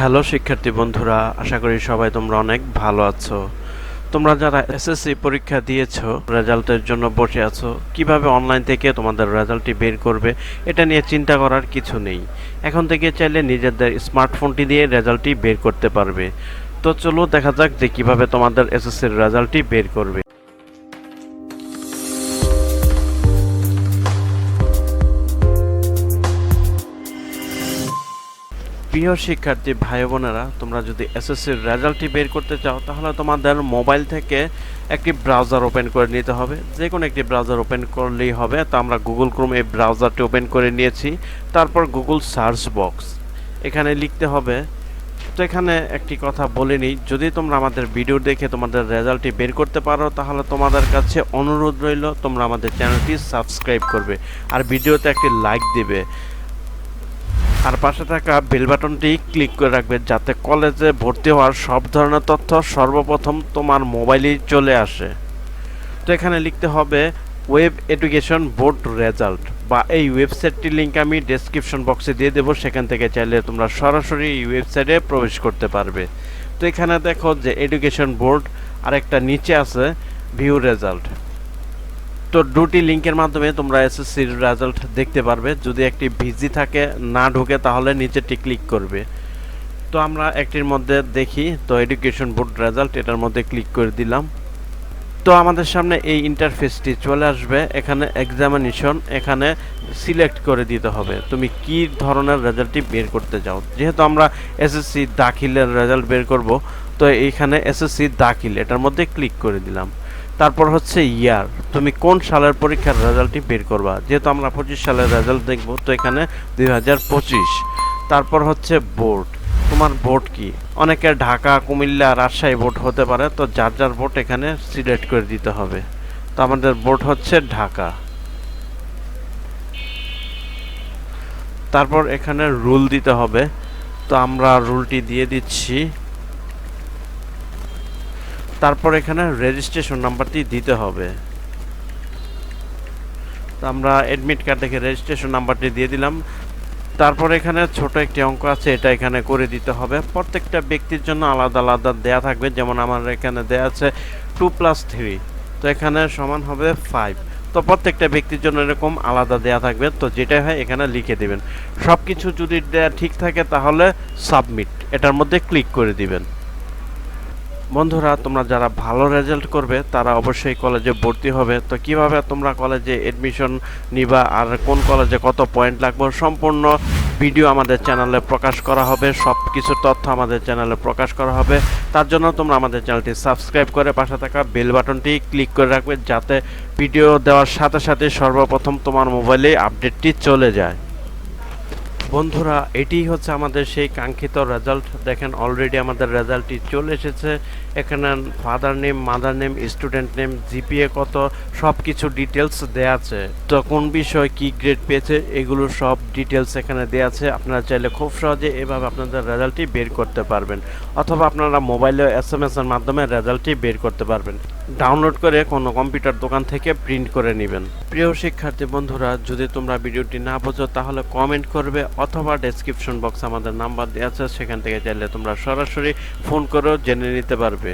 Hello শিক্ষার্থী বন্ধুরা, আশা করি সবাই তোমরা অনেক ভালো আছো। তোমরা যারা এসএসসি পরীক্ষা দিয়েছ, রেজাল্টের জন্য বসে আছো, কীভাবে অনলাইন থেকে তোমাদের রেজাল্টটি বের করবে, এটা নিয়ে চিন্তা করার কিছু নেই। এখন থেকে চাইলে নিজেদের স্মার্টফোনটি দিয়ে রেজাল্টটি বের করতে পারবে। তো চলো দেখা যাক যে কীভাবে তোমাদের এসএসসির রেজাল্টটি বের করবে। প্রিয় শিক্ষার্থী ভাই বোনেরা, তোমরা যদি এসএসসির রেজাল্টটি বের করতে চাও, তাহলে তোমাদের মোবাইল থেকে একটি ব্রাউজার ওপেন করে নিতে হবে। যে কোনো একটি ব্রাউজার ওপেন করলেই হবে। তো আমরা গুগল ক্রোম এই ব্রাউজারটি ওপেন করে নিয়েছি। তারপর গুগল সার্চ বক্স এখানে লিখতে হবে, তো এখানে একটি কথা বলে নিই। যদি তোমরা আমাদের ভিডিও দেখে তোমাদের রেজাল্টটি বের করতে পারো, তাহলে তোমাদের কাছে অনুরোধ রইল, তোমরা আমাদের চ্যানেলটি সাবস্ক্রাইব করবে। আর ভিডিওতে একটি লাইক দিবে। আর পাশে থাকা বেল বাটনটি ক্লিক করে রাখবে যাতে কলেজে ভর্তি হওয়ার সব ধরনের তথ্য সর্বপ্রথম তোমার মোবাইলেই চলে আসে। তো এখানে লিখতে হবে ওয়েব এডুকেশন বোর্ড রেজাল্ট বা এই ওয়েবসাইটটির লিঙ্ক আমি ডেসক্রিপশন বক্সে দিয়ে দেবো। সেখান থেকে চাইলে তোমরা সরাসরি এই ওয়েবসাইটে প্রবেশ করতে পারবে। তো এখানে দেখো যে এডুকেশন বোর্ড আর একটা নিচে আছে ভিউ রেজাল্ট তো দুটি লিঙ্কের মাধ্যমে তোমরা এসএসসির রেজাল্ট দেখতে পারবে। যদি একটি ভিজি থাকে, না ঢুকে, তাহলে নিচেটি ক্লিক করবে। তো আমরা একটির মধ্যে দেখি, তো এডুকেশন বোর্ড রেজাল্ট এটার মধ্যে ক্লিক করে দিলাম। তো আমাদের সামনে এই ইন্টারফেসটি চলে আসবে। এখানে এক্সামিনেশন এখানে সিলেক্ট করে দিতে হবে। তুমি কি ধরনের রেজাল্টটি বের করতে চাও? যেহেতু আমরা এসএসসি দাখিলের রেজাল্ট বের করব, তো এইখানে এসএসসি দাখিল, এটার মধ্যে ক্লিক করে দিলাম। তারপর হচ্ছে ইয়ার। তুমি কোন সালের পরীক্ষার রেজাল্টটি বের করবা? যেহেতু আমরা পঁচিশ সালের রেজাল্ট দেখব, তো এখানে দু হাজার পঁচিশ। তারপর হচ্ছে বোর্ড। তোমার বোর্ড কি? অনেকের ঢাকা, কুমিল্লা, রাজশাহী বোর্ড হতে পারে, তো যার যার বোর্ড এখানে সিলেক্ট করে দিতে হবে। তো আমাদের বোর্ড হচ্ছে ঢাকা। তারপর এখানে রুল দিতে হবে। তো আমরা রুলটি দিয়ে দিচ্ছি। তারপর এখানে রেজিস্ট্রেশন নাম্বারটি দিতে হবে। তো আমরা অ্যাডমিট কার্ড দেখে রেজিস্ট্রেশন নাম্বারটি দিয়ে দিলাম। তারপর এখানে ছোট একটি অঙ্ক আছে, এটা এখানে করে দিতে হবে। প্রত্যেকটা ব্যক্তির জন্য আলাদা আলাদা দেয়া থাকবে, যেমন আমার এখানে দেয়া আছে টু প্লাস থ্রি তো এখানে সমান হবে ফাইভ তো প্রত্যেকটা ব্যক্তির জন্য এরকম আলাদা দেয়া থাকবে, তো যেটা হয় এখানে লিখে দিবেন। সব কিছু যদি দেয়া ঠিক থাকে, তাহলে সাবমিট এটার মধ্যে ক্লিক করে দিবেন। বন্ধুরা, তোমরা যারা ভালো রেজাল্ট করবে, তারা অবশ্যই কলেজে ভর্তি হবে। তো কীভাবে তোমরা কলেজে এডমিশন নিবা আর কোন কলেজে কত পয়েন্ট লাগবে, সম্পূর্ণ ভিডিও আমাদের চ্যানেলে প্রকাশ করা হবে। সব কিছু তথ্য আমাদের চ্যানেলে প্রকাশ করা হবে। তার জন্য তোমরা আমাদের চ্যানেলটি সাবস্ক্রাইব করে পাশে থাকা বেল বাটনটি ক্লিক করে রাখবে, যাতে ভিডিও দেওয়ার সাথে সাথে সর্বপ্রথম তোমার মোবাইলে আপডেটটি চলে যায়। বন্ধুরা এটি হচ্ছে আমাদের সেই কাঙ্ক্ষিত রেজাল্ট দেখেন অলরেডি আমাদের রেজাল্টটি চলে এসেছে। এখানে father name mother name student name GPA কত সব কিছু ডিটেলস দেয়া আছে। তো কোন বিষয় কি গ্রেড পেয়েছে, এগুলো সব ডিটেলস এখানে দেয়া আছে। আপনারা চাইলে খুব সহজে এভাবে আপনাদের রেজাল্টটি বের করতে পারবেন। অথবা আপনারা মোবাইলে এস এম এস এর মাধ্যমে রেজাল্টটি বের করতে পারবেন। ডাউনলোড করে কোনো কম্পিউটার দোকান থেকে প্রিন্ট করে নেবেন। প্রিয় শিক্ষার্থী বন্ধুরা, যদি তোমরা ভিডিওটি না বোঝো, তাহলে কমেন্ট করবে অথবা ডেসক্রিপশন বক্স আমাদের নাম্বার দেওয়া আছে, সেখান থেকে চাইলে তোমরা সরাসরি ফোন করেও জেনে নিতে পারবে।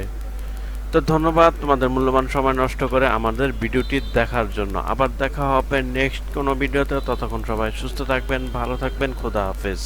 তো ধন্যবাদ, তোমাদের মূল্যবান সময় নষ্ট করে আমাদের ভিডিওটি দেখার জন্য। আবার দেখা হবে নেক্সট কোনো ভিডিওতে। ততক্ষণ সবাই সুস্থ থাকবেন, ভালো থাকবেন, খোদা হাফেজ।